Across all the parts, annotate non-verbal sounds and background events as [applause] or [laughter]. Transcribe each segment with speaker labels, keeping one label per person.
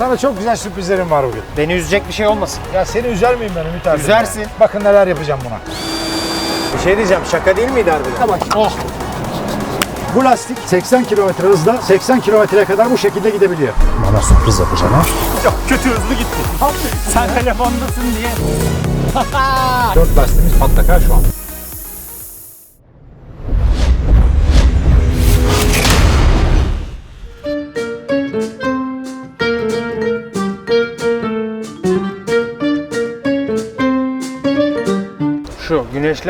Speaker 1: Sana çok güzel sürprizlerim var bugün.
Speaker 2: Beni üzecek bir şey olmasın.
Speaker 1: Ya seni üzer miyim ben Ümit abi?
Speaker 2: Üzersin.
Speaker 1: Bakın neler yapacağım buna.
Speaker 2: Bir şey diyeceğim şaka değil miydi harbiden?
Speaker 1: Bak. Bu lastik 80 kilometre hızla 80 kilometreye kadar bu şekilde gidebiliyor. Bana sürpriz yapacağım ha.
Speaker 2: Çok kötü hızlı gitti. Sen telefondasın diye.
Speaker 1: Dört lastiğimiz patlak ha şu an.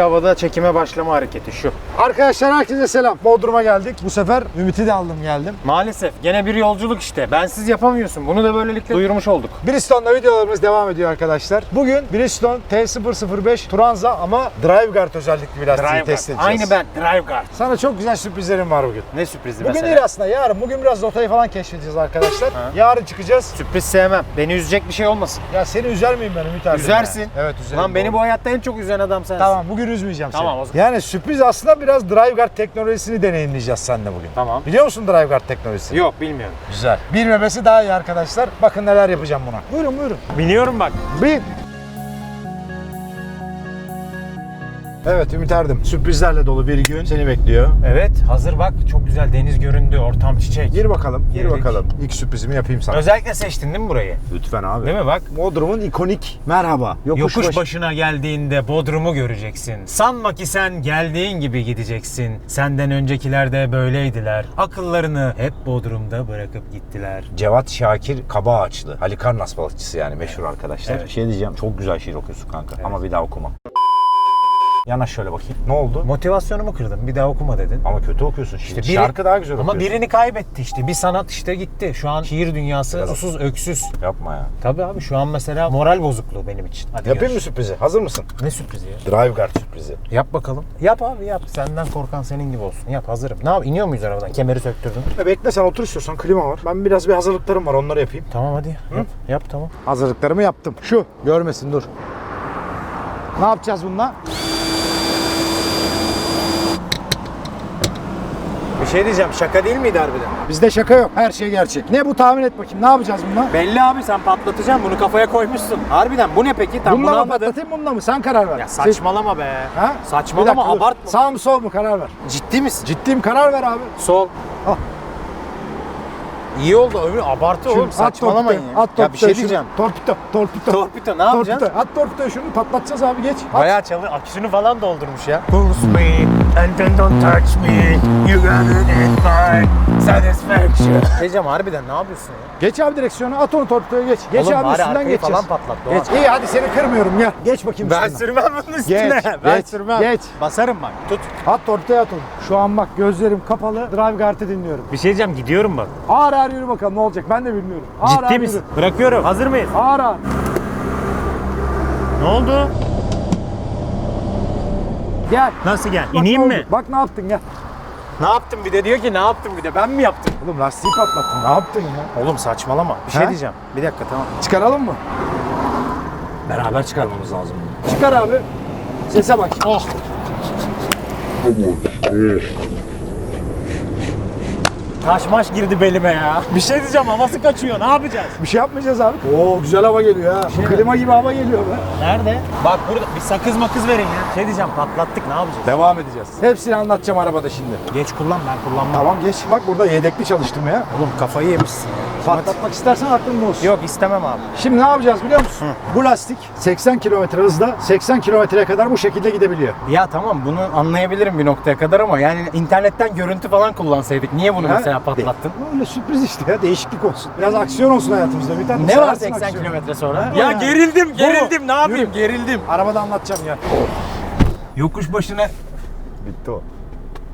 Speaker 2: Havada çekime başlama hareketi şu.
Speaker 1: Arkadaşlar herkese selam. Bodrum'a geldik. Bu sefer Ümit'i de aldım geldim.
Speaker 2: Maalesef gene bir yolculuk işte. Bensiz yapamıyorsun. Bunu da böylelikle duyurmuş olduk.
Speaker 1: Bristone'da videolarımız devam ediyor arkadaşlar. Bugün Bridgestone T005 Turanza ama Drive Guard özellikli bir lastiği
Speaker 2: Drive
Speaker 1: test edeceğiz.
Speaker 2: Aynı ben. Drive Guard.
Speaker 1: Sana çok güzel sürprizlerim var bugün.
Speaker 2: Ne sürprizi
Speaker 1: Bugün
Speaker 2: mesela?
Speaker 1: değil aslında yarın. Bugün biraz rotayı falan keşfedeceğiz arkadaşlar. Yarın çıkacağız.
Speaker 2: Sürpriz sevmem. Beni üzecek bir şey olmasın.
Speaker 1: Ya seni üzer miyim ben Ümit abi?
Speaker 2: Üzersin.
Speaker 1: Evet üzerim.
Speaker 2: Lan beni bu hayatta en çok üzen adam sensin.
Speaker 1: Tamam bugün üzmeyeceğim seni.
Speaker 2: Tamam, o zaman.
Speaker 1: Yani sürpriz aslında biraz Drive Guard teknolojisini deneyimleyeceğiz seninle bugün.
Speaker 2: Tamam.
Speaker 1: Biliyor musun Drive Guard teknolojisini?
Speaker 2: Yok bilmiyorum.
Speaker 1: Güzel. Bilmemesi daha iyi arkadaşlar. Bakın neler yapacağım buna. Buyurun buyurun.
Speaker 2: Biliyorum bak.
Speaker 1: Bin. Evet Ümit Erdim. Sürprizlerle dolu bir gün seni bekliyor.
Speaker 2: Evet hazır bak çok güzel deniz göründü ortam çiçek.
Speaker 1: Gir bakalım, gir
Speaker 2: Girdik.
Speaker 1: bakalım. İlk sürprizimi yapayım sana.
Speaker 2: Özellikle seçtin değil mi burayı?
Speaker 1: Lütfen abi.
Speaker 2: Değil mi bak?
Speaker 1: Bodrum'un ikonik merhaba.
Speaker 2: Yokuş,
Speaker 1: başı-
Speaker 2: başına geldiğinde Bodrum'u göreceksin. Sanma ki sen geldiğin gibi gideceksin. Senden öncekiler de böyleydiler. Akıllarını hep Bodrum'da bırakıp gittiler.
Speaker 1: Cevat Şakir Kaba Ağaçlı. Halikarnas balıkçısı yani meşhur arkadaşlar.
Speaker 2: Evet.
Speaker 1: Şey diyeceğim çok güzel şiir okuyorsun kanka ama bir daha okuma. Yanaş şöyle bakayım. Ne oldu?
Speaker 2: Motivasyonumu kırdın. Bir daha okuma dedin.
Speaker 1: Ama kötü okuyorsun şiir.
Speaker 2: İşte biri-
Speaker 1: Şarkı daha güzel
Speaker 2: Ama
Speaker 1: okuyorsun.
Speaker 2: birini kaybetti işte. Bir sanat işte gitti. Şu an şiir dünyası
Speaker 1: Biraz-
Speaker 2: susuz öksüz.
Speaker 1: Yapma ya.
Speaker 2: Tabii abi şu an mesela moral bozukluğu benim için. Hadi
Speaker 1: Yapayım mı
Speaker 2: görüş.
Speaker 1: sürprizi? Hazır mısın?
Speaker 2: Ne sürprizi ya?
Speaker 1: Drive Guard sürprizi.
Speaker 2: Yap bakalım. Yap abi yap. Senden korkan senin gibi olsun. Yap hazırım. Ne yap? İniyor muyuz arabadan? Kemeri söktürdün.
Speaker 1: Ya bekle sen otur istiyorsan klima var. Ben biraz bir hazırlıklarım var onları yapayım.
Speaker 2: Tamam hadi. Yap, yap tamam.
Speaker 1: Hazırlıklarımı yaptım. Şu. Görmesin dur. Ne yapacağız bununla?
Speaker 2: Şey diyeceğim. Şaka değil miydi harbiden?
Speaker 1: Bizde şaka yok. Her şey gerçek. Ne bu tahmin et bakayım. Ne yapacağız bununla?
Speaker 2: Belli abi sen patlatacaksın. Bunu kafaya koymuşsun. Harbiden bu ne peki? Tam bunu
Speaker 1: bununla mı
Speaker 2: anladım.
Speaker 1: patlatayım bununla mı? Sen karar ver.
Speaker 2: Ya saçmalama be.
Speaker 1: Ha?
Speaker 2: Saçmalama
Speaker 1: dakika, dur.
Speaker 2: abartma.
Speaker 1: Sağ mı sol mu karar ver.
Speaker 2: Ciddi misin?
Speaker 1: Ciddiyim karar ver abi.
Speaker 2: Sol.
Speaker 1: Ah.
Speaker 2: İyi oldu ömür abartı
Speaker 1: Şunu
Speaker 2: oğlum saçmalamayın
Speaker 1: torpidoyu,
Speaker 2: ya.
Speaker 1: At
Speaker 2: ya bir
Speaker 1: torpidoyu
Speaker 2: şey
Speaker 1: şunu.
Speaker 2: diyeceğim.
Speaker 1: Torpido, torpido.
Speaker 2: Torpido ne yapacaksın?
Speaker 1: Torpido. At torpidoyu şunu patlatacağız abi geç. At.
Speaker 2: Bayağı çalı aküsünü falan doldurmuş ya. Push me and then don't touch me. You gotta need my satisfaction. Diyeceğim harbiden ne yapıyorsun ya?
Speaker 1: Geç abi direksiyonu at onu torpidoya geç. Geç
Speaker 2: Oğlum
Speaker 1: abi
Speaker 2: bari
Speaker 1: üstünden
Speaker 2: arkayı
Speaker 1: geçeceğiz.
Speaker 2: falan patlat, Doğan.
Speaker 1: Geç. İyi hadi seni kırmıyorum gel. Geç bakayım
Speaker 2: Ben
Speaker 1: üstünden.
Speaker 2: sürmem bunun üstüne.
Speaker 1: Geç,
Speaker 2: ben
Speaker 1: geç,
Speaker 2: sürmem.
Speaker 1: geç.
Speaker 2: Basarım bak. Tut.
Speaker 1: At torpidoya at onu. Şu an bak gözlerim kapalı. Drive Guard'ı dinliyorum.
Speaker 2: Bir şey diyeceğim gidiyorum bak.
Speaker 1: Ağır ağır yürü bakalım ne olacak ben de bilmiyorum. Ağır
Speaker 2: Ciddi
Speaker 1: ağır
Speaker 2: misin?
Speaker 1: Yürü.
Speaker 2: Bırakıyorum. Hazır mıyız?
Speaker 1: Ağır ağır.
Speaker 2: Ne oldu?
Speaker 1: Gel.
Speaker 2: Nasıl gel?
Speaker 1: Bak
Speaker 2: İneyim
Speaker 1: ne
Speaker 2: mi?
Speaker 1: Bak ne yaptın gel.
Speaker 2: Ne yaptım bir de diyor ki ne yaptım bir de ben mi yaptım?
Speaker 1: Oğlum lastiği patlattın. Ne yaptın ya?
Speaker 2: Oğlum saçmalama. Bir şey
Speaker 1: He?
Speaker 2: diyeceğim. Bir dakika tamam.
Speaker 1: Çıkaralım mı?
Speaker 2: Beraber çıkarmamız lazım.
Speaker 1: Çıkar abi. Sese bak.
Speaker 2: Oh. Taş maş girdi belime ya. Bir şey diyeceğim havası kaçıyor. Ne yapacağız?
Speaker 1: Bir şey yapmayacağız abi. Oo güzel hava geliyor ha. Klima gibi hava geliyor be.
Speaker 2: Nerede? Bak burada bir sakız makız verin ya. Şey diyeceğim patlattık ne yapacağız?
Speaker 1: Devam edeceğiz. Hepsini anlatacağım arabada şimdi.
Speaker 2: Geç kullan ben kullanmam.
Speaker 1: Tamam geç. Bak burada yedekli çalıştım ya.
Speaker 2: Oğlum kafayı yemişsin ya.
Speaker 1: Patlatmak istersen aklında olsun.
Speaker 2: Yok istemem abi.
Speaker 1: Şimdi ne yapacağız biliyor musun? Bu lastik 80 kilometre hızla 80 kilometreye kadar bu şekilde gidebiliyor.
Speaker 2: Ya tamam bunu anlayabilirim bir noktaya kadar ama yani internetten görüntü falan kullansaydık. Niye bunu
Speaker 1: Ha?
Speaker 2: mesela patlattın?
Speaker 1: Öyle sürpriz işte ya. Değişiklik olsun. Biraz aksiyon olsun hayatımızda. Bir tane
Speaker 2: Ne var
Speaker 1: seversin
Speaker 2: 80
Speaker 1: aksiyonu.
Speaker 2: kilometre sonra? Ya gerildim
Speaker 1: Bu mu?
Speaker 2: gerildim ne yapayım
Speaker 1: Yürü.
Speaker 2: gerildim.
Speaker 1: Arabada anlatacağım ya.
Speaker 2: Yokuş başına
Speaker 1: Bitti o.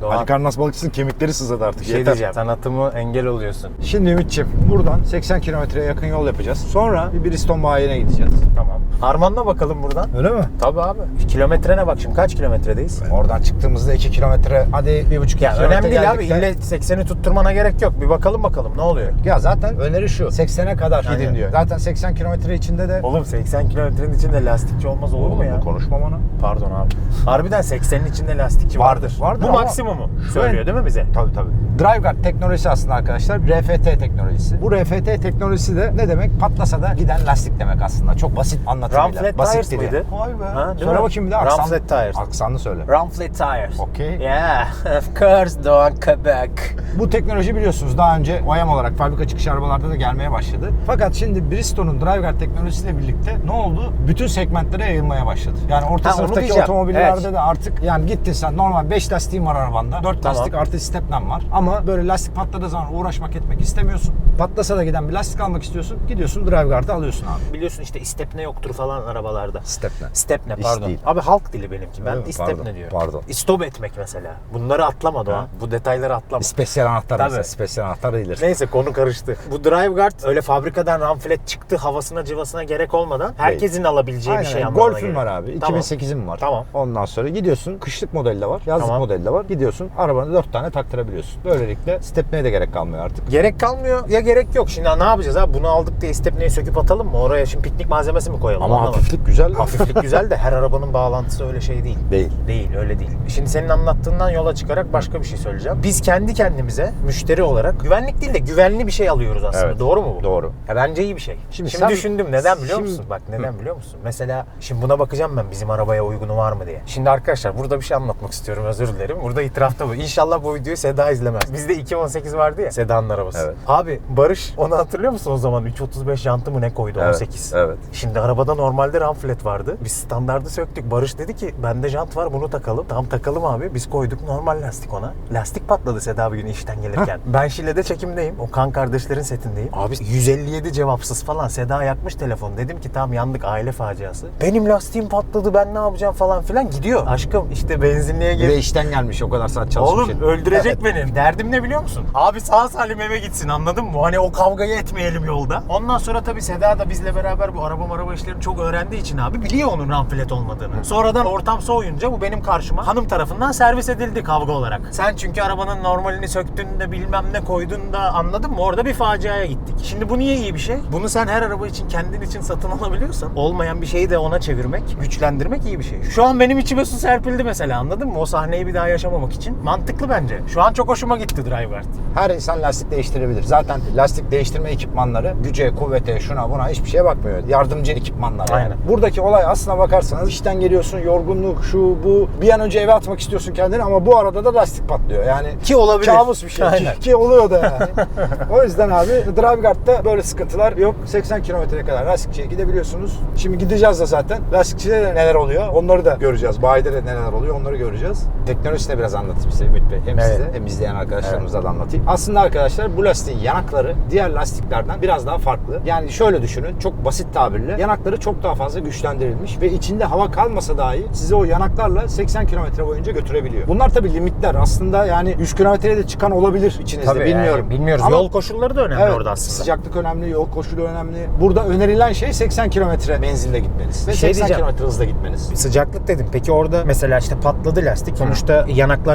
Speaker 2: Doğan
Speaker 1: Ali Karnas balıkçısının kemikleri sızladı artık.
Speaker 2: şey
Speaker 1: Yeter.
Speaker 2: diyeceğim. Sanatımı engel oluyorsun.
Speaker 1: Şimdi Ümit'ciğim buradan 80 kilometreye yakın yol yapacağız. Sonra bir Bridgestone bayine gideceğiz.
Speaker 2: Tamam. Harmanla bakalım buradan.
Speaker 1: Öyle mi?
Speaker 2: Tabii abi. Kilometrene bak şimdi kaç kilometredeyiz?
Speaker 1: Oradan çıktığımızda 2 kilometre hadi 1,5
Speaker 2: Ya
Speaker 1: kilometre
Speaker 2: önemli değil abi.
Speaker 1: de-
Speaker 2: İlle 80'i tutturmana gerek yok. Bir bakalım bakalım ne oluyor.
Speaker 1: Ya zaten öneri şu. 80'e kadar gidin
Speaker 2: Aynen.
Speaker 1: diyor. Zaten 80 kilometre içinde de
Speaker 2: Oğlum 80 kilometrenin içinde lastikçi olmaz olur mu ya?
Speaker 1: Konuşmam onu.
Speaker 2: Pardon abi. Harbiden 80'in içinde lastikçi
Speaker 1: Vardır,
Speaker 2: vardır.
Speaker 1: vardır
Speaker 2: Bu
Speaker 1: ama-
Speaker 2: maksimumu söylüyor değil mi bize?
Speaker 1: Tabii tabii. DriveGuard teknolojisi aslında arkadaşlar RFT teknolojisi. Bu RFT teknolojisi de ne demek? Patlasa da giden lastik demek aslında. Çok basit anlatımıyla.
Speaker 2: Ramflet
Speaker 1: basit
Speaker 2: tires miydi?
Speaker 1: Vay be.
Speaker 2: Ha,
Speaker 1: söyle
Speaker 2: mi?
Speaker 1: bakayım bir de aksan.
Speaker 2: Ramflet tires.
Speaker 1: Aksanlı söyle.
Speaker 2: Ramflet tires.
Speaker 1: Okey.
Speaker 2: Yeah, [laughs] of course Doğan Quebec.
Speaker 1: Bu teknoloji biliyorsunuz daha önce OEM olarak fabrika çıkışı arabalarda da gelmeye başladı. Fakat şimdi Bristol'un DriveGuard teknolojisiyle birlikte ne oldu? Bütün segmentlere yayılmaya başladı. Yani orta
Speaker 2: Ha,
Speaker 1: sınıftaki otomobillerde
Speaker 2: Evet.
Speaker 1: de artık yani gittin sen normal 5 lastiğin var arabanda. 4
Speaker 2: Tamam.
Speaker 1: lastik artı stepnen var. Ama böyle lastik patladığı zaman uğraşmak etmek istemiyorsun. Patlasa da giden bir lastik almak istiyorsun. Gidiyorsun DriveGuard'ı alıyorsun abi.
Speaker 2: Biliyorsun işte istepne yoktur falan arabalarda.
Speaker 1: Stepne.
Speaker 2: Stepne
Speaker 1: İş
Speaker 2: pardon.
Speaker 1: değil.
Speaker 2: Abi halk dili benimki. Ben
Speaker 1: Öyle mi?
Speaker 2: istepne
Speaker 1: Pardon,
Speaker 2: diyorum.
Speaker 1: pardon.
Speaker 2: Stop etmek mesela. Bunları atlama Doğan.
Speaker 1: Ha.
Speaker 2: Bu detayları atlama.
Speaker 1: Spesyal anahtar
Speaker 2: Tabii.
Speaker 1: mesela. Spesyal anahtar değildir.
Speaker 2: Neyse konu karıştı. Bu DriveGuard öyle fabrikadan ramflet çıktı havasına cıvasına gerek olmadan herkesin alabileceği bir şey anlamına
Speaker 1: Golf'ün
Speaker 2: geliyor.
Speaker 1: var abi.
Speaker 2: Tamam.
Speaker 1: 2008'im var.
Speaker 2: Tamam.
Speaker 1: Ondan sonra gidiyorsun. Kışlık modeli de var. Yazlık
Speaker 2: Tamam.
Speaker 1: modeli de var. Gidiyorsun. Arabanı 4 tane taktırabiliyorsun. Böylelikle stepneye de gerek kalmıyor artık.
Speaker 2: Gerek kalmıyor ya gerek yok. Şimdi ne yapacağız abi? Bunu aldık diye istepneyi söküp atalım mı? Oraya şimdi piknik malzemesi mi koyalım?
Speaker 1: Ama
Speaker 2: Anlamadım.
Speaker 1: hafiflik güzel.
Speaker 2: Hafiflik güzel de her arabanın bağlantısı öyle şey değil.
Speaker 1: Değil.
Speaker 2: Değil öyle değil. Şimdi senin anlattığından yola çıkarak başka bir şey söyleyeceğim. Biz kendi kendimize müşteri olarak güvenlik değil de güvenli bir şey alıyoruz aslında.
Speaker 1: Evet.
Speaker 2: Doğru mu bu?
Speaker 1: Doğru.
Speaker 2: Ya bence iyi bir şey.
Speaker 1: Şimdi
Speaker 2: Şimdi,
Speaker 1: sen-
Speaker 2: düşündüm neden biliyor
Speaker 1: Şimdi-
Speaker 2: musun? Bak neden biliyor musun? Mesela şimdi buna bakacağım ben bizim arabaya uygunu var mı diye. Şimdi arkadaşlar burada bir şey anlatmak istiyorum özür dilerim. Burada itirafta bu. İnşallah bu videoyu Seda izlemez. Bizde 218 vardı ya Seda'nın arabası.
Speaker 1: Evet.
Speaker 2: Abi Barış onu hatırlıyor musun o zaman 335 jantı mı ne koydu 18.
Speaker 1: Evet.
Speaker 2: Şimdi arabada normalde ramflet vardı. Biz standardı söktük. Barış dedi ki bende jant var bunu takalım. Tamam takalım abi. Biz koyduk normal lastik ona. Lastik patladı Seda bir gün işten gelirken. ben Şile'de çekimdeyim. O kan kardeşlerin setindeyim. Abi 157 cevapsız falan. Seda yakmış telefon. Dedim ki tamam yandık aile faciası. Benim lastiğim patladı ben ne yapacağım falan filan gidiyor. Aşkım işte benzinliğe gir.
Speaker 1: de işten gelmiş o kadar saat çalışmış.
Speaker 2: Oğlum öldürecek beni. Derdim ne biliyor musun? Abi sağ salim eve gitsin anladın mı? Hani o kavgayı etmeyelim yolda. Ondan sonra tabii Seda da bizle beraber bu araba araba işlerini çok öğrendiği için abi biliyor onun ramfilet olmadığını. Sonradan ortam soğuyunca bu benim karşıma hanım tarafından servis edildi kavga olarak. Sen çünkü arabanın normalini söktün de bilmem ne koydun da anladın mı? Orada bir faciaya gittik. Şimdi bu niye iyi bir şey? Bunu sen her araba için kendin için satın alabiliyorsan olmayan bir şeyi de ona çevirmek, güçlendirmek iyi bir şey. Şu an benim içime su serpildi mesela anladın mı? O sahneyi bir daha yaşamamak için. Mantıklı bence. Şu an çok hoşuma gitti DriveGuard.
Speaker 1: Her insan lastik değiştirebilir. Zaten lastik değiştirme ekipmanları güce, kuvvete, şuna buna hiçbir şeye bakmıyor. Yardımcı ekipmanlar yani.
Speaker 2: Aynen.
Speaker 1: Buradaki olay aslına bakarsanız işten geliyorsun, yorgunluk, şu bu. Bir an önce eve atmak istiyorsun kendini ama bu arada da lastik patlıyor. Yani
Speaker 2: Ki olabilir.
Speaker 1: kabus bir şey.
Speaker 2: Aynen.
Speaker 1: Ki, ki oluyor da yani. [laughs] o yüzden abi DriveGuard'da böyle sıkıntılar yok. 80 kilometreye kadar lastikçiye gidebiliyorsunuz. Şimdi gideceğiz de zaten. Lastikçide de neler oluyor onları da göreceğiz. Bayide de neler oluyor onları göreceğiz. Teknolojisini de biraz anlatayım size Ümit Bey. Hem
Speaker 2: Evet.
Speaker 1: size hem izleyen arkadaşlarımıza da anlatayım. Aslında arkadaşlar bu lastiğin yanakları diğer lastiklerden biraz daha farklı. Yani şöyle düşünün çok basit tabirle yanakları çok daha fazla güçlendirilmiş ve içinde hava kalmasa dahi sizi o yanaklarla 80 kilometre boyunca götürebiliyor. Bunlar tabii limitler. Aslında yani 100 kilometreye de çıkan olabilir içinizde
Speaker 2: Tabii
Speaker 1: bilmiyorum.
Speaker 2: yani bilmiyoruz.
Speaker 1: Ama-
Speaker 2: Yol koşulları da önemli
Speaker 1: Evet,
Speaker 2: orada aslında.
Speaker 1: Sıcaklık önemli, yol koşulu önemli. Burada önerilen şey 80 kilometre menzille gitmeniz. Ve
Speaker 2: şey
Speaker 1: 80
Speaker 2: diyeceğim.
Speaker 1: kilometre hızla gitmeniz.
Speaker 2: Sıcaklık dedim. Peki orada mesela işte patladı lastik. Sonuçta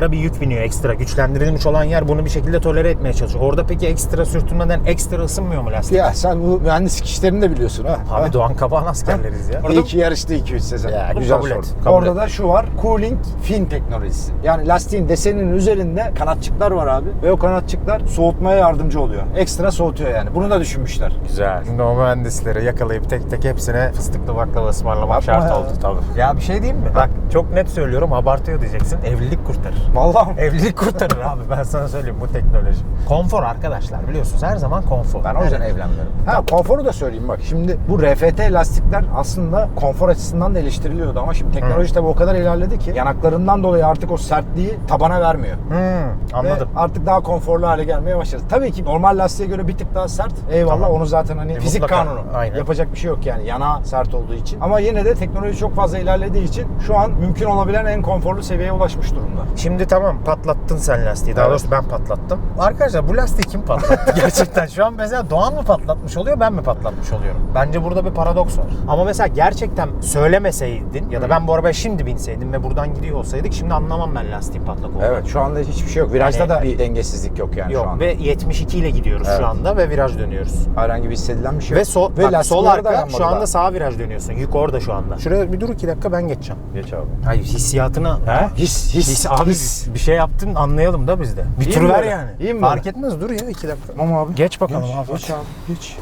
Speaker 2: yanaklara bir yük biniyor ekstra. Güçlendirilmiş olan yer bunu bir şekilde tolere etmeye çalışıyor. Orada peki ekstra sürtünmeden ekstra ısınmıyor mu lastik?
Speaker 1: Ya sen bu mühendislik işlerini de biliyorsun ha.
Speaker 2: Abi
Speaker 1: Ha?
Speaker 2: Doğan Kabağan askerleriz ya.
Speaker 1: İyi ki yarıştı 2-3 sezon.
Speaker 2: Ya,
Speaker 1: Güzel
Speaker 2: kabul
Speaker 1: soru.
Speaker 2: et, kabul
Speaker 1: Orada
Speaker 2: et.
Speaker 1: da şu var. Cooling fin teknolojisi. Yani lastiğin deseninin üzerinde kanatçıklar var abi. Ve o kanatçıklar soğutmaya yardımcı oluyor. Ekstra soğutuyor yani. Bunu da düşünmüşler.
Speaker 2: Güzel. Şimdi o mühendisleri yakalayıp tek tek hepsine fıstıklı baklava ısmarlamak
Speaker 1: Yapma
Speaker 2: şart
Speaker 1: ya.
Speaker 2: oldu tabii. Ya bir şey diyeyim mi? Bak çok net söylüyorum abartıyor diyeceksin. Evlilik kurtarır.
Speaker 1: Vallahi
Speaker 2: Evlilik kurtarır abi ben sana söyleyeyim bu teknoloji. Konfor arkadaşlar biliyorsunuz her zaman konfor.
Speaker 1: Ben o yüzden evlenmiyorum. Ha konforu da söyleyeyim bak. Şimdi bu RFT lastikler aslında konfor açısından da eleştiriliyordu ama şimdi teknoloji tabii o kadar ilerledi ki yanaklarından dolayı artık o sertliği tabana vermiyor.
Speaker 2: Hmm. anladım.
Speaker 1: Ve artık daha konforlu hale gelmeye başladı. Tabii ki normal lastiğe göre bir tık daha sert. Eyvallah
Speaker 2: Tamam.
Speaker 1: onu zaten hani
Speaker 2: E,
Speaker 1: fizik
Speaker 2: mutlaka.
Speaker 1: kanunu.
Speaker 2: Aynen.
Speaker 1: Yapacak bir şey yok yani yana sert olduğu için. Ama yine de teknoloji çok fazla ilerlediği için şu an mümkün olabilen en konforlu seviyeye ulaşmış durumda.
Speaker 2: Şimdi tamam patlattın sen lastiği. Daha
Speaker 1: Evet.
Speaker 2: doğrusu ben patlattım. Arkadaşlar bu lastiği kim patlattı [laughs] gerçekten? Şu an mesela Doğan mı patlatmış oluyor ben mi patlatmış oluyorum? Bence burada bir paradoks var. Ama mesela gerçekten söylemeseydin ya da ben bu arabaya şimdi binseydim ve buradan gidiyor olsaydık şimdi anlamam ben lastiğin patlak olduğunu.
Speaker 1: Evet şu anda hiçbir şey yok. Virajda
Speaker 2: Yani-
Speaker 1: da bir dengesizlik yok yani şu
Speaker 2: Yok
Speaker 1: anda.
Speaker 2: ve 72 ile gidiyoruz
Speaker 1: Evet.
Speaker 2: şu anda ve viraj dönüyoruz.
Speaker 1: Herhangi bir hissedilen bir şey
Speaker 2: Ve
Speaker 1: yok.
Speaker 2: sol,
Speaker 1: ve
Speaker 2: bak, sol arka şu anda
Speaker 1: daha.
Speaker 2: sağ viraj dönüyorsun. Yük orada şu anda. Şuraya bir dur iki dakika ben geçeceğim.
Speaker 1: Geç abi.
Speaker 2: Hayır hissiyatına.
Speaker 1: He? His, his,
Speaker 2: His, abi bir şey yaptın anlayalım da biz de. Bir
Speaker 1: İyi
Speaker 2: tur
Speaker 1: mi
Speaker 2: ver
Speaker 1: böyle?
Speaker 2: yani.
Speaker 1: İyi mi
Speaker 2: Fark
Speaker 1: böyle?
Speaker 2: etmez dur ya iki dakika.
Speaker 1: Tamam abi.
Speaker 2: Geç bakalım
Speaker 1: Geç,
Speaker 2: abi.
Speaker 1: Geç abi. Geç.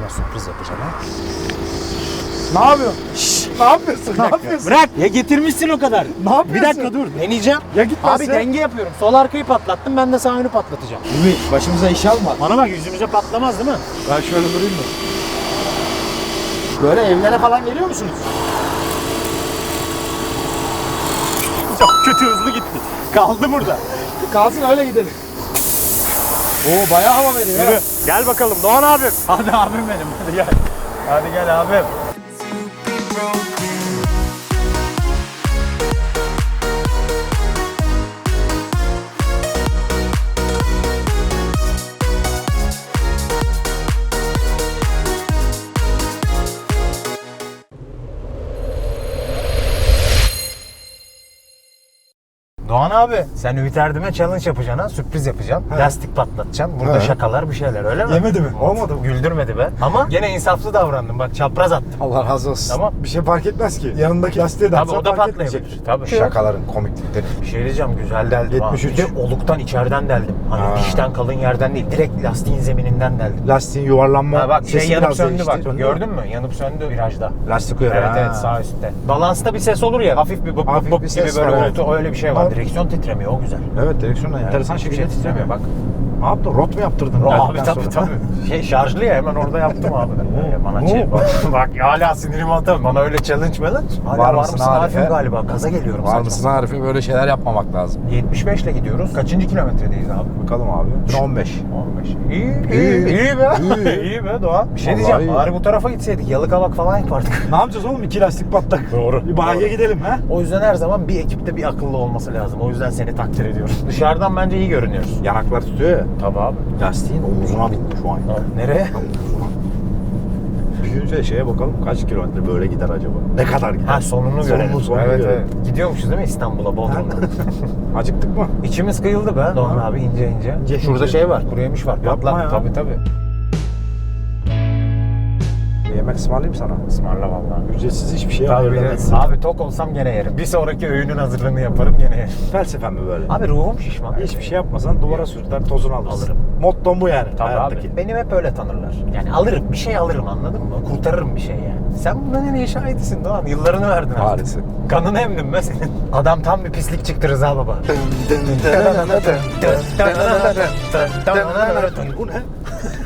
Speaker 2: Bana sürpriz yapacağım ha.
Speaker 1: Ne yapıyorsun? Ne yapıyorsun? Ne yapıyorsun?
Speaker 2: Bırak. Ya getirmişsin o kadar.
Speaker 1: Ne yapıyorsun?
Speaker 2: Bir dakika dur. Deneyeceğim.
Speaker 1: Ya gitmezse?
Speaker 2: Abi denge yapıyorum. Sol arkayı patlattım ben de sağ önü patlatacağım.
Speaker 1: Ümit başımıza iş alma.
Speaker 2: Bana bak yüzümüze patlamaz değil mi?
Speaker 1: Ben şöyle durayım mı?
Speaker 2: Böyle evlere falan geliyor musunuz? Çok kötü hızlı gitti. Kaldı burada.
Speaker 1: Kalsın öyle gidelim. Oo bayağı hava veriyor.
Speaker 2: Yürü. Gel bakalım Doğan abim. Hadi abim benim. Hadi gel. Hadi gel abim. Abi sen Ümit Erdem'e challenge yapacaksın ha sürpriz yapacaksın.
Speaker 1: He.
Speaker 2: Lastik patlatacaksın. Burada
Speaker 1: He.
Speaker 2: şakalar bir şeyler öyle mi?
Speaker 1: Yemedi mi? Olmadı mı?
Speaker 2: Güldürmedi be. Ama gene insaflı davrandım bak çapraz attım.
Speaker 1: Allah razı olsun.
Speaker 2: Tamam.
Speaker 1: Bir şey fark etmez ki. Yanındaki lastiğe de
Speaker 2: Tabii o da
Speaker 1: fark
Speaker 2: patlayabilir.
Speaker 1: etmeyecek.
Speaker 2: Tabii.
Speaker 1: Şakaların komiklikleri.
Speaker 2: Bir şey diyeceğim güzel deldim
Speaker 1: 73.
Speaker 2: ha. Bir de oluktan içeriden deldim. Hani
Speaker 1: Ha.
Speaker 2: dişten kalın yerden değil direkt lastiğin zemininden deldim.
Speaker 1: Lastiğin yuvarlanma
Speaker 2: Ha bak şey
Speaker 1: sesi
Speaker 2: yanıp
Speaker 1: biraz
Speaker 2: söndü
Speaker 1: değişti.
Speaker 2: bak.
Speaker 1: Söndü mü?
Speaker 2: Gördün mü? Yanıp söndü virajda.
Speaker 1: Lastik uyarı.
Speaker 2: Evet
Speaker 1: ha.
Speaker 2: evet sağ üstte. Balansta bir ses olur ya. Hafif bir bıp
Speaker 1: Hafif
Speaker 2: bıp
Speaker 1: bir
Speaker 2: gibi
Speaker 1: ses
Speaker 2: böyle
Speaker 1: var,
Speaker 2: uğultu öyle bir şey var.
Speaker 1: Var.
Speaker 2: Direksiyon titremiyor o güzel.
Speaker 1: Evet direksiyonda enteresan
Speaker 2: hiçbir
Speaker 1: şekilde
Speaker 2: titremiyor bak.
Speaker 1: Ne yaptın? Rot mu yaptırdın?
Speaker 2: Abi
Speaker 1: geldikten
Speaker 2: tabii tabii. Şey şarjlı ya hemen orada yaptım abi. [laughs] Ee, bana şey bak, bak hala sinirimi atamam. Bana öyle challenge challenge. Hala
Speaker 1: Var mısın
Speaker 2: mısın
Speaker 1: Arife?
Speaker 2: Arif'im galiba. Gaza geliyorum
Speaker 1: Var mısın Arif'e böyle şeyler yapmamak lazım.
Speaker 2: 75 ile gidiyoruz. Kaçıncı kilometredeyiz abi?
Speaker 1: Bakalım abi. 15.
Speaker 2: 15. İyi, iyi,
Speaker 1: İyi.
Speaker 2: iyi, be.
Speaker 1: İyi. [laughs]
Speaker 2: iyi be Doğa. Bir şey
Speaker 1: Vallahi
Speaker 2: diyeceğim.
Speaker 1: iyi.
Speaker 2: Bari bu tarafa gitseydik. Yalıkavak falan yapardık. [laughs]
Speaker 1: Ne yapacağız oğlum? İki lastik patlak.
Speaker 2: Doğru.
Speaker 1: Bir bayiye gidelim ha.
Speaker 2: O yüzden her zaman bir ekipte bir akıllı olması lazım. O yüzden seni takdir ediyorum. Dışarıdan bence iyi görünüyoruz.
Speaker 1: Yanaklar tutuyor ya.
Speaker 2: Tabii abi.
Speaker 1: Lastiğin omuzuna bindi şu an.
Speaker 2: Nereye? [laughs]
Speaker 1: Omuzuna. Bir önce şeye bakalım kaç kilometre böyle gider acaba? Ne kadar gider?
Speaker 2: Ha sonunu
Speaker 1: Sonunu,
Speaker 2: görelim.
Speaker 1: sonunu
Speaker 2: evet,
Speaker 1: görelim.
Speaker 2: evet. Gidiyormuşuz değil mi İstanbul'a Bodrum'dan? [laughs]
Speaker 1: Acıktık mı?
Speaker 2: İçimiz kıyıldı be Doğan abi ince ince.
Speaker 1: İnce
Speaker 2: Şurada
Speaker 1: ince.
Speaker 2: şey var. Kuru yemiş var.
Speaker 1: Yapma
Speaker 2: Patlat.
Speaker 1: ya.
Speaker 2: Tabii tabii.
Speaker 1: Yemek ısmarlayayım sana.
Speaker 2: Ismarla vallahi.
Speaker 1: Ücretsiz hiçbir şey
Speaker 2: Tabii
Speaker 1: ayırlamazsın.
Speaker 2: Abi tok olsam gene yerim. Bir sonraki öğünün hazırlığını yaparım gene yerim.
Speaker 1: Felsefen mi böyle?
Speaker 2: Abi ruhum şişman.
Speaker 1: Hiçbir şey yapmasan duvara sürter tozunu alırsın.
Speaker 2: Alırım.
Speaker 1: Mottom bu yani
Speaker 2: Tabii
Speaker 1: hayattaki.
Speaker 2: abi. Benim hep öyle tanırlar. Yani alırım. Bir şey alırım anladın mı? Kurtarırım bir şey yani. Sen bundan en iyi şahidisin Doğan. Yıllarını verdin artık.
Speaker 1: Harisi.
Speaker 2: Kanını emdim be senin. Adam tam bir pislik çıktı Rıza baba.
Speaker 1: bu ne?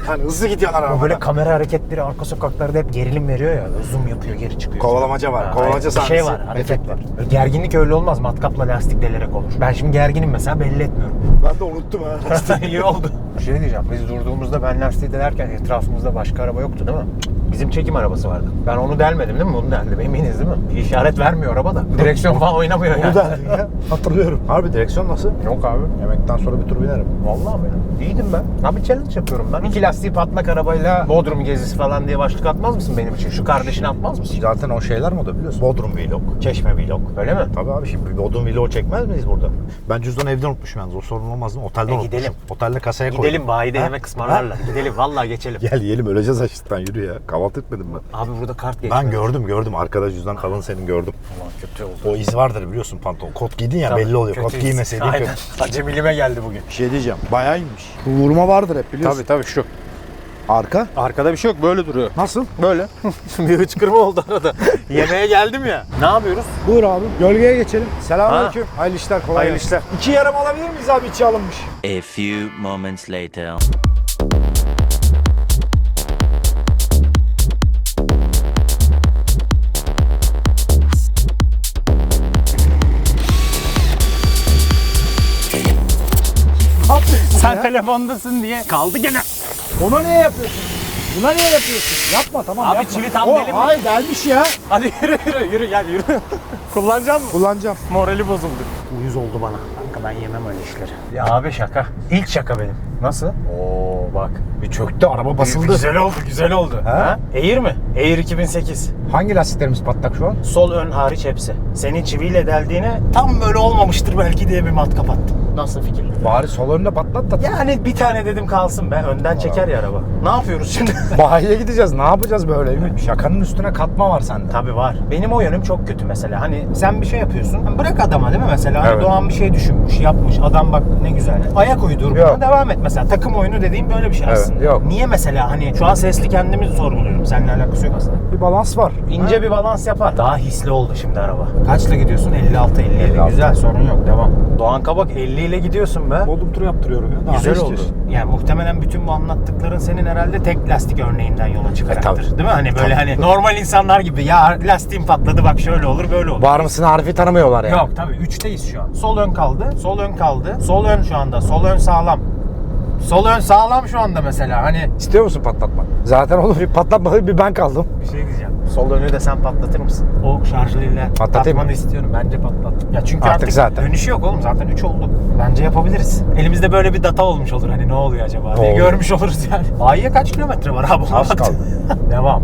Speaker 1: Hani hızlı gidiyorlar arabada.
Speaker 2: böyle kamera hareketleri arka sokaklarda hep gerilim veriyor ya. Zoom yapıyor geri çıkıyor.
Speaker 1: Kovalamaca var, kovalamaca
Speaker 2: aynen. Bir
Speaker 1: sahnesi.
Speaker 2: şey var hareket var. Böyle Gerginlik öyle olmaz. Matkapla lastik delerek olur. Ben şimdi gerginim mesela belli etmiyorum.
Speaker 1: Ben de unuttum ha. [laughs]
Speaker 2: İyi oldu. Bir şey diyeceğim. Biz durduğumuzda ben lastiği delerken etrafımızda başka araba yoktu değil mi? Bizim çekim arabası vardı. Ben onu delmedim değil mi? Bunu deldim. Eminiz değil mi? Bir işaret vermiyor araba da. Direksiyon falan oynamıyor yani.
Speaker 1: Bunu da ya. Hatırlıyorum. Harbi direksiyon nasıl?
Speaker 2: Yok abi.
Speaker 1: Yemekten sonra bir tur binerim.
Speaker 2: Vallahi benim. İyiydim ben. Abi challenge yapıyorum ben. İki lastiği patlak arabayla Bodrum gezisi falan diye başlık atmaz mısın benim için? Şu kardeşini atmaz mısın?
Speaker 1: Zaten o şeyler mi o da biliyorsun? Bodrum vlog, Çeşme vlog.
Speaker 2: Öyle mi?
Speaker 1: Tabii abi şimdi bir Bodrum vlog çekmez miyiz burada? Ben cüzdanı evde unutmuşum yalnız o sorun olmaz mi? Otelde
Speaker 2: E,
Speaker 1: unutmuşum.
Speaker 2: gidelim.
Speaker 1: Otelde kasaya koydum.
Speaker 2: Gidelim bayide
Speaker 1: Ha?
Speaker 2: yemek ısmarlarlar. Gidelim vallahi geçelim.
Speaker 1: Gel yiyelim öleceğiz açlıktan yürü ya. Kahvaltı etmedim ben.
Speaker 2: Abi burada kart geçmiyor.
Speaker 1: Ben gördüm gördüm arkada cüzdan kalın senin gördüm.
Speaker 2: Ulan kötü oldu.
Speaker 1: O iz vardır biliyorsun pantolon. Kot giydin ya
Speaker 2: Tabii,
Speaker 1: belli oluyor.
Speaker 2: kötü
Speaker 1: Kot
Speaker 2: his.
Speaker 1: giymeseydin
Speaker 2: Aynen.
Speaker 1: kötü. [laughs]
Speaker 2: Acemiliğime geldi bugün.
Speaker 1: Bir şey diyeceğim. Bayağı iyiymiş. Bu vurma vardır hep biliyorsun.
Speaker 2: tabii şu.
Speaker 1: Arka?
Speaker 2: Arkada bir şey yok böyle duruyor.
Speaker 1: Nasıl?
Speaker 2: Böyle. [laughs] [laughs] bir hıçkırma oldu arada. Yemeğe geldim ya. Ne yapıyoruz?
Speaker 1: Buyur abi. Gölgeye geçelim. Selamünaleyküm. Hayırlı işler kolay
Speaker 2: Hayırlı
Speaker 1: gelsin.
Speaker 2: işler.
Speaker 1: İki yarım alabilir miyiz abi içi alınmış?
Speaker 3: A few moments later.
Speaker 1: Ya?
Speaker 2: telefondasın diye. Kaldı gene.
Speaker 1: Ona niye yapıyorsun? Buna niye yapıyorsun? Yapma tamam
Speaker 2: Abi
Speaker 1: yapma.
Speaker 2: çivi tam
Speaker 1: O,
Speaker 2: deli mi?
Speaker 1: Hayır delmiş ya.
Speaker 2: Hadi yürü yürü yürü gel yürü. [laughs] Kullanacağım mı?
Speaker 1: Kullanacağım.
Speaker 2: Morali bozuldu. Uyuz oldu bana. Kanka ben yemem öyle işleri. Ya abi şaka. İlk şaka benim. Nasıl? Oo bak.
Speaker 1: Bir çöktü araba basıldı.
Speaker 2: Güzel oldu, güzel oldu.
Speaker 1: Ha?
Speaker 2: Ha? Air mi? Air 2008.
Speaker 1: Hangi lastiklerimiz patlak şu an?
Speaker 2: Sol ön hariç hepsi. Senin çiviyle deldiğine tam böyle olmamıştır belki diye bir mat kapattım. Nasıl fikir?
Speaker 1: Bari sol önüne patlat da.
Speaker 2: Yani bir tane dedim kalsın be. Önden çeker ya araba. Ne yapıyoruz şimdi? [laughs]
Speaker 1: Bayiye gideceğiz. Ne yapacağız böyle Ümit? Şakanın üstüne katma var sende.
Speaker 2: Tabii var. Benim o yönüm çok kötü mesela. Hani sen bir şey yapıyorsun. hani Bırak adama değil mi mesela? Hani
Speaker 1: Evet.
Speaker 2: Doğan bir şey düşünmüş, yapmış. Adam bak ne güzel. Ayak uydur.
Speaker 1: Yok.
Speaker 2: Devam et mesela. Takım oyunu dediğim böyle bir şey
Speaker 1: Evet,
Speaker 2: aslında.
Speaker 1: yok.
Speaker 2: Niye mesela hani şu an sesli kendimi sorguluyorum. Seninle alakası yok aslında.
Speaker 1: Bir balans var.
Speaker 2: İnce bir balans yapar. Daha hisli oldu şimdi araba. Kaçla gidiyorsun? 56 57.
Speaker 1: 56.
Speaker 2: Güzel sorun yok. Devam. Doğan Kabak 50 ile gidiyorsun be.
Speaker 1: Bodrum turu yaptırıyorum ya. Daha
Speaker 2: Güzel oldu. Yani muhtemelen bütün bu anlattıkların senin herhalde tek lastik örneğinden yola çıkaraktır.
Speaker 1: E, tabii.
Speaker 2: Değil mi? Hani böyle hani normal insanlar gibi ya lastiğim patladı bak şöyle olur böyle olur.
Speaker 1: Var mısın Arif'i tanımıyorlar yani.
Speaker 2: Yok tabii 3'teyiz şu an. Sol ön kaldı. Sol ön kaldı. Sol ön şu anda. Sol ön sağlam. Sol ön sağlam şu anda mesela. Hani
Speaker 1: İstiyor musun patlatmak? Zaten olur bir patlatmadı bir ben kaldım.
Speaker 2: bir şey diyeceğim. Sol önü de sen patlatır mısın? O şarjlıyla
Speaker 1: Patlatayım
Speaker 2: patlatmanı
Speaker 1: mı?
Speaker 2: istiyorum. Bence patlat. Ya çünkü
Speaker 1: Artık
Speaker 2: artık,
Speaker 1: zaten.
Speaker 2: dönüşü yok oğlum. Zaten 3 oldu. Bence yapabiliriz. Elimizde böyle bir data olmuş olur. Hani ne oluyor acaba diye görmüş oluruz yani. Ay'a kaç kilometre var abi?
Speaker 1: Az kaldı. [laughs]
Speaker 2: Devam.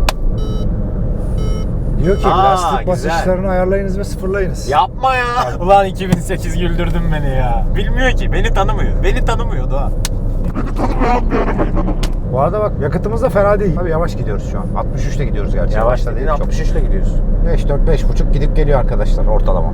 Speaker 1: Diyor ki
Speaker 2: Aa,
Speaker 1: lastik
Speaker 2: güzel.
Speaker 1: basınçlarını ayarlayınız ve sıfırlayınız.
Speaker 2: Yapma ya. Ulan 2008 güldürdün beni ya. Bilmiyor ki. Beni tanımıyor. Beni
Speaker 1: Bu arada bak yakıtımız da fena değil. Tabii yavaş gidiyoruz şu an. 63'te gidiyoruz gerçi.
Speaker 2: Yavaş da değil.
Speaker 1: çok.
Speaker 2: 63 ile gidiyorsun.
Speaker 1: 5 4 5,5 gidip geliyor arkadaşlar ortalama.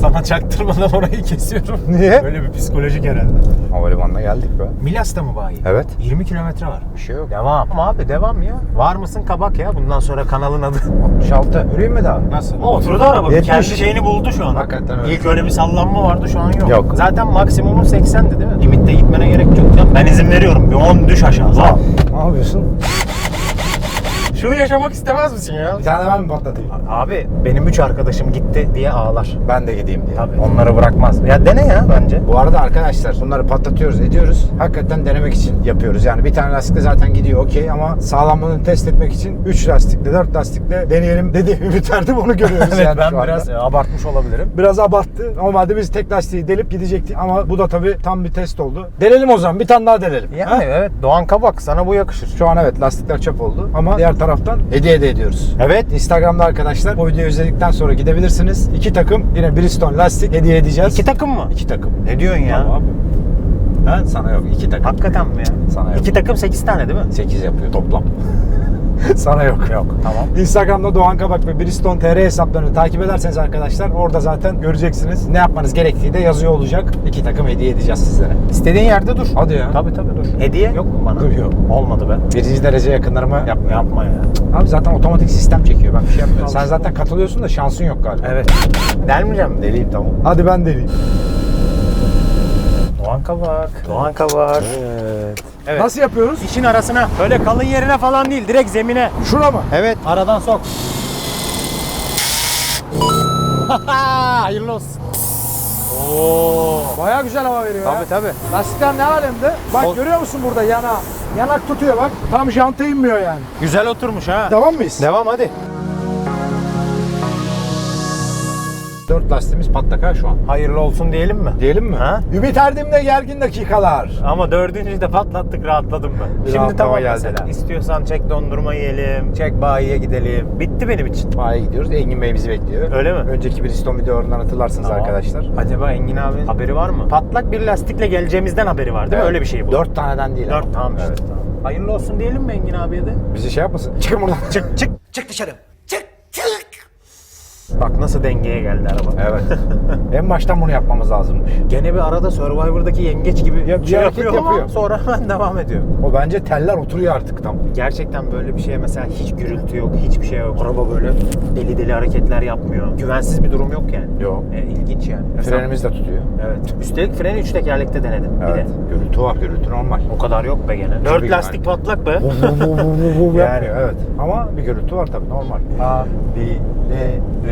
Speaker 2: Sana çaktırmadan orayı kesiyorum.
Speaker 1: Niye?
Speaker 2: Böyle bir psikolojik herhalde.
Speaker 1: Havalimanına geldik be.
Speaker 2: Milas'ta mı bayi?
Speaker 1: Evet.
Speaker 2: 20 kilometre var.
Speaker 1: Bir şey yok.
Speaker 2: Devam. Abi devam ya. Var mısın kabak ya? Bundan sonra kanalın adı.
Speaker 1: 66. Yürüyeyim mi daha?
Speaker 2: Nasıl? Oturdu araba.
Speaker 1: 70.
Speaker 2: Kendi şeyini buldu şu an.
Speaker 1: Hakikaten öyle.
Speaker 2: İlk öyle bir sallanma vardı şu an yok.
Speaker 1: Yok.
Speaker 2: Zaten maksimumun 80'di değil mi? Limitte gitmene gerek yok. Ben izin veriyorum. Bir 10 düş aşağı. Lan.
Speaker 1: Ne yapıyorsun?
Speaker 2: Şunu yaşamak istemez misin ya?
Speaker 1: Bir tane ben mi patlatayım?
Speaker 2: Abi benim 3 arkadaşım gitti diye ağlar.
Speaker 1: Ben de gideyim diye.
Speaker 2: Tabii. Onları bırakmaz. Ya dene ya bence.
Speaker 1: Bu arada arkadaşlar bunları patlatıyoruz ediyoruz. Hakikaten denemek için yapıyoruz. Yani bir tane lastikle zaten gidiyor okey ama sağlamlığını test etmek için 3 lastikle 4 lastikle deneyelim dedi. Ümit Erdem onu görüyoruz [laughs]
Speaker 2: evet
Speaker 1: yani
Speaker 2: ben
Speaker 1: şu anda.
Speaker 2: biraz e, abartmış olabilirim.
Speaker 1: Biraz abarttı. Normalde biz tek lastiği delip gidecektik ama bu da tabii tam bir test oldu. Denelim o zaman. Bir tane daha denelim.
Speaker 2: Yani
Speaker 1: Ha?
Speaker 2: evet Doğan Kabak sana bu yakışır.
Speaker 1: Şu an evet lastikler çöp oldu ama diğer taraftan hediye de ediyoruz.
Speaker 2: Evet.
Speaker 1: Instagram'da arkadaşlar bu videoyu izledikten sonra gidebilirsiniz. İki takım yine Bridgestone lastik hediye edeceğiz.
Speaker 2: İki takım mı?
Speaker 1: İki takım.
Speaker 2: Ne diyorsun ya?
Speaker 1: Tamam abi. Ha, sana yok iki takım.
Speaker 2: Hakikaten mi ya?
Speaker 1: Sana yok.
Speaker 2: İki takım 8 tane değil mi?
Speaker 1: 8 yapıyor toplam. [laughs] Sana yok.
Speaker 2: Yok. Tamam.
Speaker 1: Instagram'da Doğan Kabak ve Bridgestone TR hesaplarını takip ederseniz arkadaşlar orada zaten göreceksiniz. Ne yapmanız gerektiği de yazıyor olacak. İki takım hediye edeceğiz sizlere.
Speaker 2: İstediğin yerde dur.
Speaker 1: Hadi ya.
Speaker 2: Tabii tabii dur. Hediye yok mu bana?
Speaker 1: Dur, yok.
Speaker 2: Olmadı be.
Speaker 1: Birinci derece yakınlarıma yapmıyor.
Speaker 2: Yapma ya.
Speaker 1: Abi zaten otomatik sistem çekiyor. Ben bir şey yapmıyorum. Sen zaten katılıyorsun da şansın yok galiba.
Speaker 2: Evet. Delmeyeceğim.
Speaker 1: Deliyim tamam. Hadi ben deliyim.
Speaker 2: Doğan Kabak. Doğan Kabak.
Speaker 1: Evet.
Speaker 2: Evet.
Speaker 1: Nasıl yapıyoruz?
Speaker 2: İşin arasına. Böyle kalın yerine falan değil. Direkt zemine.
Speaker 1: Şura mı?
Speaker 2: Evet. Aradan sok. [laughs] Hayırlı olsun. Oo.
Speaker 1: Baya güzel hava veriyor
Speaker 2: Tabii tabii.
Speaker 1: Lastikler ne alemde? Bak
Speaker 2: O-
Speaker 1: görüyor musun burada yana? Yanak tutuyor bak. Tam janta inmiyor yani.
Speaker 2: Güzel oturmuş ha.
Speaker 1: Devam mıyız?
Speaker 2: Devam hadi.
Speaker 1: Dört lastiğimiz patlak ha şu an.
Speaker 2: Hayırlı olsun diyelim mi?
Speaker 1: Diyelim mi?
Speaker 2: Ha?
Speaker 1: Ümit Erdem'le gergin dakikalar.
Speaker 2: Ama dördüncü de patlattık rahatladım ben.
Speaker 1: Bir
Speaker 2: Şimdi tamam
Speaker 1: geldi.
Speaker 2: mesela. İstiyorsan çek dondurma yiyelim, çek bayiye gidelim. Bitti benim için.
Speaker 1: Bayiye gidiyoruz. Engin Bey bizi bekliyor.
Speaker 2: Öyle mi?
Speaker 1: Önceki Bridgestone videolarından hatırlarsınız
Speaker 2: Tamam.
Speaker 1: arkadaşlar.
Speaker 2: Acaba Engin abi haberi var mı? Patlak bir lastikle geleceğimizden haberi var değil mi? Öyle bir şey bu.
Speaker 1: Dört taneden değil.
Speaker 2: Dört
Speaker 1: ama.
Speaker 2: tamam işte.
Speaker 1: Evet.
Speaker 2: Tamam. Hayırlı olsun diyelim mi Engin abiye de?
Speaker 1: Bizi şey yapmasın. Çıkın buradan.
Speaker 2: Çık çık. Çık dışarı. Çık çık. Bak nasıl dengeye geldi araba.
Speaker 1: evet. [laughs] en baştan bunu yapmamız lazımmış.
Speaker 2: Gene bir arada Survivor'daki yengeç gibi
Speaker 1: Ya, bir
Speaker 2: şey
Speaker 1: hareket
Speaker 2: yapıyor, ama
Speaker 1: yapıyor.
Speaker 2: sonra hemen devam ediyor.
Speaker 1: O bence teller oturuyor artık tam.
Speaker 2: Gerçekten böyle bir şeye mesela hiç gürültü yok, hiçbir şey yok. Araba böyle deli deli hareketler yapmıyor. Güvensiz bir durum yok yani.
Speaker 1: Yok.
Speaker 2: E, ilginç yani. Mesela-
Speaker 1: Frenimiz de tutuyor.
Speaker 2: Evet. Üstelik freni üç tekerlekte denedim. Bir
Speaker 1: Evet.
Speaker 2: de.
Speaker 1: Gürültü var. Gürültü normal.
Speaker 2: O kadar yok be gene. Dört
Speaker 1: Tabii
Speaker 2: lastik patlak be. [laughs] Yani.
Speaker 1: evet. Ama bir gürültü var tabii normal.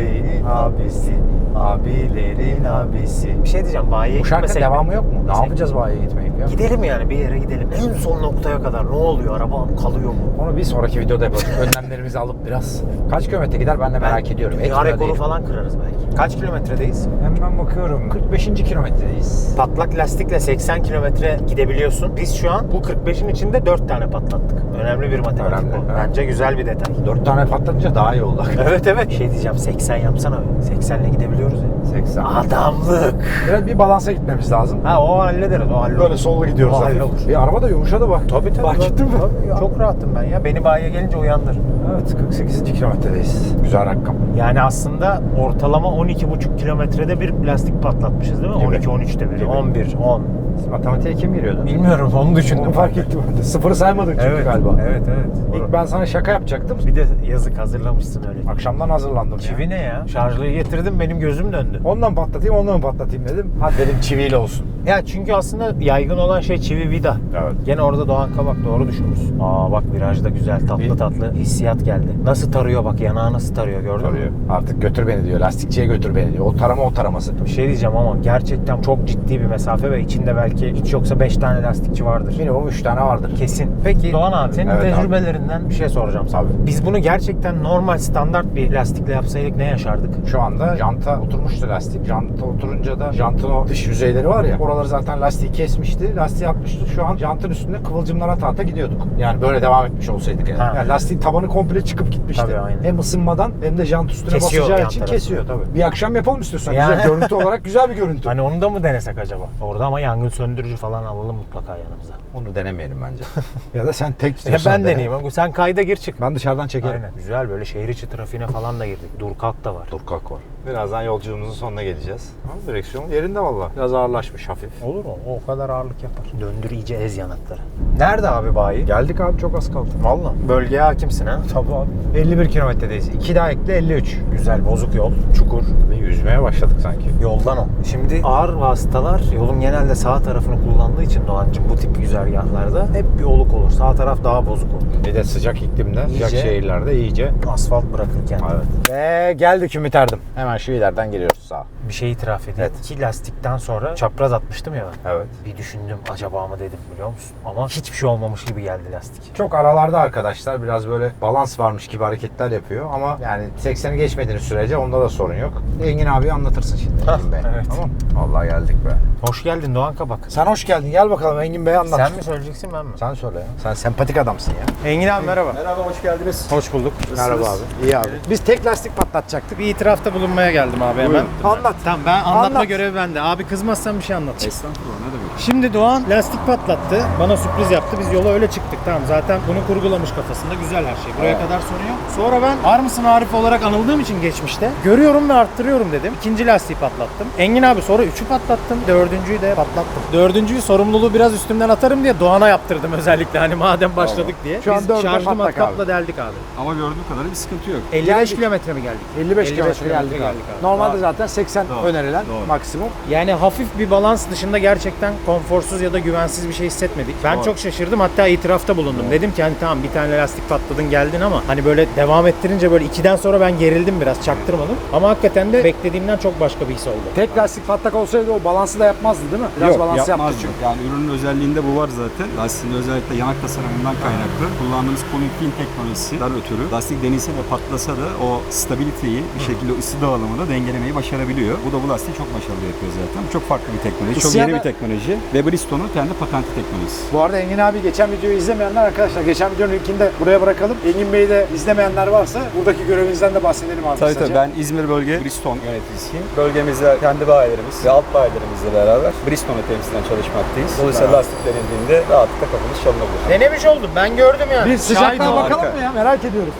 Speaker 1: Abileri abisi
Speaker 2: Abilerin abisi. Bir şey diyeceğim bayiye
Speaker 1: Bu şarkının
Speaker 2: gitmesek mi?
Speaker 1: devamı yok mu? Ne
Speaker 2: Gitsek.
Speaker 1: yapacağız bayiye gitmeyip ya?
Speaker 2: Gidelim yani bir yere gidelim. En son noktaya kadar ne oluyor? Araba kalıyor mu?
Speaker 1: Onu bir sonraki videoda yapalım. [laughs] Önlemlerimizi alıp biraz. Kaç kilometre gider ben de merak ediyorum.
Speaker 2: Dünya rekoru
Speaker 1: değilim.
Speaker 2: falan kırarız belki. Kaç kilometredeyiz?
Speaker 1: Hemen bakıyorum. 45. kilometredeyiz.
Speaker 2: Patlak lastikle 80 kilometre gidebiliyorsun. Biz şu an bu 45'in içinde 4 tane patlattık. Önemli bir matematik
Speaker 1: Önemli,
Speaker 2: bu.
Speaker 1: evet.
Speaker 2: Bence güzel bir detay.
Speaker 1: 4 tane patlatınca daha iyi oldu.
Speaker 2: Evet evet. Şey diyeceğim 80 yapsana. 80 ile gidebiliyoruz ya.
Speaker 1: 80.
Speaker 2: Adamlık.
Speaker 1: Biraz bir balansa gitmemiz lazım.
Speaker 2: Ha o hallederiz. O hallolur.
Speaker 1: Böyle sollu gidiyoruz
Speaker 2: O
Speaker 1: hafif.
Speaker 2: hallolur.
Speaker 1: Bir araba da yumuşadı bak.
Speaker 2: Tabii tabii.
Speaker 1: Fark ettin mi?
Speaker 2: Tabii, Çok rahatım ben ya. Beni bayiye gelince uyandır.
Speaker 1: Evet 48. kilometredeyiz. Güzel rakam.
Speaker 2: Yani aslında ortalama 12,5 kilometrede bir lastik patlatmışız değil mi?
Speaker 1: Gibi.
Speaker 2: 12-13'te bir.
Speaker 1: Gibi.
Speaker 2: 11, 10.
Speaker 1: Matematiğe kim giriyordu?
Speaker 2: Bilmiyorum onu düşündüm.
Speaker 1: Onu fark ettim ben de. Sıfırı saymadın çünkü
Speaker 2: Evet,
Speaker 1: galiba.
Speaker 2: evet, evet.
Speaker 1: İlk ben sana şaka yapacaktım.
Speaker 2: Bir de yazık hazırlamışsın öyle.
Speaker 1: Akşamdan hazırlandım ya.
Speaker 2: Çivi ne ya? Şarjlıyı getirdim benim gözüm döndü.
Speaker 1: Ondan patlatayım, ondan mı patlatayım dedim. Hadi dedim çiviyle olsun.
Speaker 2: Ya çünkü aslında yaygın olan şey çivi vida.
Speaker 1: Evet.
Speaker 2: Gene orada Doğan Kabak doğru düşünmüşsün. Aa bak virajda güzel tatlı tatlı hissiyat geldi. Nasıl tarıyor bak yanağı nasıl tarıyor gördün
Speaker 1: Arıyor.
Speaker 2: mü?
Speaker 1: Artık götür beni diyor. Lastikçiye götür beni diyor. O tarama o taraması.
Speaker 2: Bir şey diyeceğim ama gerçekten çok ciddi bir mesafe ve içinde belki hiç yoksa 5 tane lastikçi vardır.
Speaker 1: Minimum 3 tane vardır.
Speaker 2: Kesin. Peki Doğan abi senin
Speaker 1: Evet abi.
Speaker 2: tecrübelerinden bir şey soracağım sana.
Speaker 1: Tabii.
Speaker 2: Biz bunu gerçekten normal standart bir lastikle yapsaydık ne yaşardık?
Speaker 1: Şu anda janta oturmuştu lastik. Janta oturunca da jantın o dış yüzeyleri var ya. Oraları zaten lastiği kesmişti. Lastiği atmıştı. Şu an jantın üstünde kıvılcımlara tahta gidiyorduk. Yani böyle devam etmiş olsaydık yani.
Speaker 2: Ha.
Speaker 1: yani lastiğin tabanı komple çıkıp gitmişti.
Speaker 2: Tabii, aynen.
Speaker 1: Hem ısınmadan hem de jant üstüne
Speaker 2: Kesiyor
Speaker 1: basacağı için
Speaker 2: tarafı.
Speaker 1: kesiyor tabii. Bir akşam yapalım istiyorsan.
Speaker 2: Yani.
Speaker 1: Güzel görüntü olarak güzel bir görüntü.
Speaker 2: Hani onu da mı denesek acaba? Orada ama yangın söndürücü falan alalım mutlaka yanımıza.
Speaker 1: Onu denemeyelim bence. [laughs] ya da sen tek istiyorsan
Speaker 2: ben
Speaker 1: dene.
Speaker 2: deneyeyim. Sen kayda gir çık.
Speaker 1: Ben dışarıdan çekerim.
Speaker 2: Aynen. Güzel böyle şehir içi trafiğine falan da girdik. Dur kalk da var.
Speaker 1: Dur kalk var. Birazdan yolculuğumuzun sonuna geleceğiz. Ama direksiyon yerinde valla. Biraz ağırlaşmış hafif.
Speaker 2: Olur mu? O kadar ağırlık yapar. Döndür iyice ez yanakları. Nerede abi bayi?
Speaker 1: Geldik abi çok az kaldı.
Speaker 2: Valla. Bölgeye hakimsin ha.
Speaker 1: Tabii abi. 51 kilometredeyiz. 2 daha ekle 53.
Speaker 2: Güzel bozuk yol. Çukur.
Speaker 1: Ve yüzmeye başladık sanki.
Speaker 2: Yoldan o. Şimdi ağır vasıtalar yolun genelde sağ tarafını kullandığı için Doğancığım bu tip güzergahlarda hep bir oluk olur. Sağ taraf daha bozuk olur.
Speaker 1: Bir de sıcak iklimde, sıcak
Speaker 2: İyice-
Speaker 1: şehirlerde iyice.
Speaker 2: Asfalt bırakırken.
Speaker 1: Evet. Ve geldik Ümit Erdim. Hemen şu ileriden geliyoruz sağa.
Speaker 2: Bir şey itiraf edeyim.
Speaker 1: Evet.
Speaker 2: İki lastikten sonra çapraz atmıştım ya ben.
Speaker 1: Evet.
Speaker 2: Bir düşündüm acaba mı dedim biliyor musun? Ama hiçbir şey olmamış gibi geldi lastik.
Speaker 1: Çok aralarda arkadaşlar biraz böyle balans varmış gibi hareketler yapıyor ama yani 80'i geçmediğiniz sürece onda da sorun yok. Engin abi anlatırsın şimdi
Speaker 2: Hah,
Speaker 1: Engin Bey.
Speaker 2: evet.
Speaker 1: Tamam. Vallahi geldik be.
Speaker 2: Hoş geldin Doğan Kabak.
Speaker 1: Sen hoş geldin. Gel bakalım Engin Bey anlat.
Speaker 2: Sen mi söyleyeceksin ben mi?
Speaker 1: Sen söyle ya. Sen sempatik adamsın ya.
Speaker 2: Engin abi merhaba.
Speaker 4: Merhaba, hoş geldiniz.
Speaker 2: Hoş bulduk.
Speaker 1: Merhaba abi. İyi abi. Biz tek lastik patlatacaktık.
Speaker 2: Bir itirafta bulunmaya geldim abi hemen.
Speaker 1: Anlat.
Speaker 2: Tamam ben anlatma
Speaker 1: Anlat.
Speaker 2: görevi bende. Abi kızmazsan bir şey anlatacağım.
Speaker 4: Estağfurullah, ne demek?
Speaker 2: Şimdi Doğan lastik patlattı. Bana sürpriz yaptı. Biz yola öyle çıktık. Tamam zaten bunu kurgulamış kafasında. Güzel her şey. Buraya kadar sorun yok. Sonra ben var mısın Arif olarak anıldığım için geçmişte. Görüyorum ve arttırıyorum dedim. İkinci lastiği patlattım. Engin abi sonra üçü patlattım. Dördüncüyü de patlattım. Dördüncüyü sorumluluğu biraz üstümden atarım diye Doğan'a yaptırdım özellikle. Hani madem başladık diye.
Speaker 1: Şu an
Speaker 2: Biz
Speaker 1: dörde
Speaker 2: şarjlı
Speaker 1: patlak
Speaker 2: matkapla
Speaker 1: abi.
Speaker 2: deldik abi.
Speaker 4: Ama gördüğüm kadarıyla bir sıkıntı yok.
Speaker 2: 55
Speaker 1: Geldik.
Speaker 2: kilometre mi geldik?
Speaker 1: 55 kilometre geldik, abi.
Speaker 2: abi.
Speaker 1: Normalde zaten 80
Speaker 4: Doğru.
Speaker 1: önerilen
Speaker 4: Doğru.
Speaker 1: maksimum.
Speaker 2: Yani hafif bir balans dışında gerçekten konforsuz ya da güvensiz bir şey hissetmedik. Ben
Speaker 4: Doğru.
Speaker 2: çok şaşırdım hatta itirafta bulundum. Dedim ki hani tamam bir tane lastik patladın geldin ama hani böyle devam ettirince böyle ikiden sonra ben gerildim biraz çaktırmadım. Ama hakikaten de beklediğimden çok başka bir his oldu.
Speaker 1: Tek lastik patlak olsaydı o balansı da yapmazdı değil mi? Biraz
Speaker 4: Yok,
Speaker 1: balans yaptı
Speaker 4: yapmazdı.
Speaker 1: çünkü.
Speaker 4: Yani ürünün özelliğinde bu var zaten. Lastiğin özellikle yanak tasarımından kaynaklı. Kullandığımız pin teknolojisinden ötürü lastik denilse ve patlasa da o stabiliteyi bir şekilde ısı dağılımında dengelemeyi başarabiliyor. Bu da bu lastiği çok başarılı yapıyor zaten. Çok farklı bir teknoloji. Çok yeni
Speaker 1: da-
Speaker 4: bir teknoloji. Ve Bristol'un kendi patentli teknolojisi.
Speaker 1: Bu arada Engin abi geçen videoyu izlemeyenler arkadaşlar geçen videonun linkini de buraya bırakalım. Engin Bey'i de izlemeyenler varsa buradaki görevinizden de bahsedelim abi
Speaker 4: Tabii tabii ben İzmir bölge Bristol yöneticisiyim. Bölgemizde kendi bayilerimiz ve alt bayilerimizle beraber Bristol'u temsilen çalışmaktayız. Dolayısıyla lastik denildiğinde rahatlıkla kapımız çalınabilir.
Speaker 2: Denemiş oldum ben gördüm yani.
Speaker 1: Bir sıcaklığa bakalım mı ya merak ediyorum.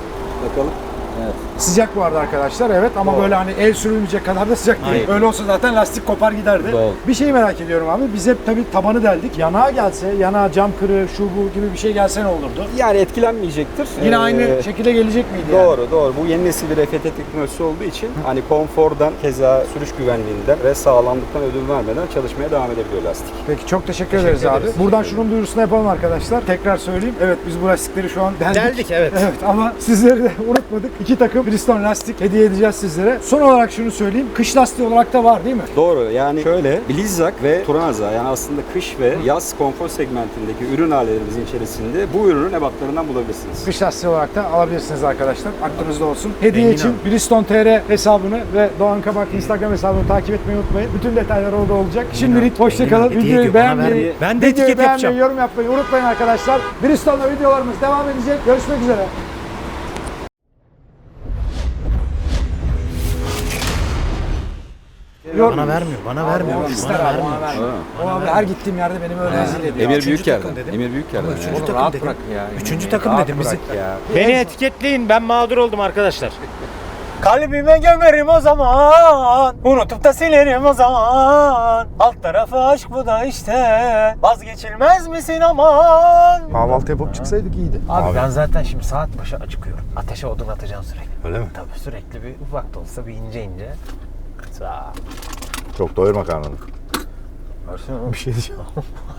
Speaker 4: Bakalım. Evet.
Speaker 1: Sıcak bu arada arkadaşlar evet ama
Speaker 4: Doğru.
Speaker 1: böyle hani el sürülmeyecek kadar da sıcak değil.
Speaker 4: Hayır.
Speaker 1: Öyle olsa zaten lastik kopar giderdi.
Speaker 4: Doğru.
Speaker 1: Bir şeyi merak ediyorum abi. Biz hep tabii tabanı deldik. Yanağa gelse, yanağa cam kırığı, şu bu gibi bir şey gelse ne olurdu?
Speaker 4: Yani etkilenmeyecektir.
Speaker 1: Yine
Speaker 4: Ee,
Speaker 1: aynı şekilde gelecek miydi yani?
Speaker 4: Doğru doğru. Bu yeni nesil bir EFT teknolojisi olduğu için hani konfordan keza sürüş güvenliğinden ve sağlamlıktan ödün vermeden çalışmaya devam edebiliyor lastik.
Speaker 1: Peki çok teşekkür, ederiz abi.
Speaker 2: ederiz.
Speaker 1: Buradan şunun duyurusunu yapalım arkadaşlar. Tekrar söyleyeyim. Evet biz bu lastikleri şu an deldik.
Speaker 2: Deldik evet. [laughs]
Speaker 1: Evet ama sizleri de [laughs] unutmadık. İki takım Bridgestone lastik hediye edeceğiz sizlere. Son olarak şunu söyleyeyim. Kış lastiği olarak da var değil mi?
Speaker 4: Doğru yani şöyle Blizzak ve Turanza yani aslında kış ve yaz konfor segmentindeki ürün ailelerimizin içerisinde bu ürünün ebatlarından bulabilirsiniz.
Speaker 1: Kış lastiği olarak da alabilirsiniz arkadaşlar. Aklınızda olsun. Hediye
Speaker 2: Engin
Speaker 1: için. Bridgestone TR hesabını ve Doğan Kabak Instagram hesabını takip etmeyi unutmayın. Bütün detaylar orada olacak. Şimdilik hoşçakalın.
Speaker 2: Hediye
Speaker 1: Videoyu
Speaker 2: ediyor, bana
Speaker 1: beğenmeyi,
Speaker 2: vermiyor. Ben de
Speaker 1: videoyu
Speaker 2: etiket
Speaker 1: beğenmeyi,
Speaker 2: yapacağım.
Speaker 1: yorum yapmayı unutmayın arkadaşlar. Bridgestone'da videolarımız devam edecek. Görüşmek üzere. Yorum-
Speaker 2: Bana vermiyor, bana vermiyor. Bana
Speaker 1: abi,
Speaker 2: vermiyor.
Speaker 1: bana vermiyor. O abi her gittiğim yerde beni böyle rezil ediyor.
Speaker 4: Emir
Speaker 2: dedim.
Speaker 4: Emir Büyükyer'den.
Speaker 2: Üçüncü
Speaker 4: yani.
Speaker 2: takım
Speaker 1: rahat
Speaker 2: dedim.
Speaker 1: bırak ya.
Speaker 2: Üçüncü takım dedim bizi.
Speaker 1: ya.
Speaker 2: Beni etiketleyin ben mağdur oldum arkadaşlar. Kalbime gömerim o zaman Unutup da silerim o zaman Alt tarafı aşk bu da işte Vazgeçilmez misin aman
Speaker 1: Kahvaltı yapıp çıksaydık iyiydi.
Speaker 2: Abi, ben zaten şimdi saat başı acıkıyorum. Ateşe odun atacağım sürekli.
Speaker 1: Öyle mi?
Speaker 2: Tabii sürekli bir ufak da olsa bir ince ince.
Speaker 1: Çok doyurma karnını.
Speaker 2: Versene oğlum.
Speaker 1: Bir şey diyeceğim. [laughs]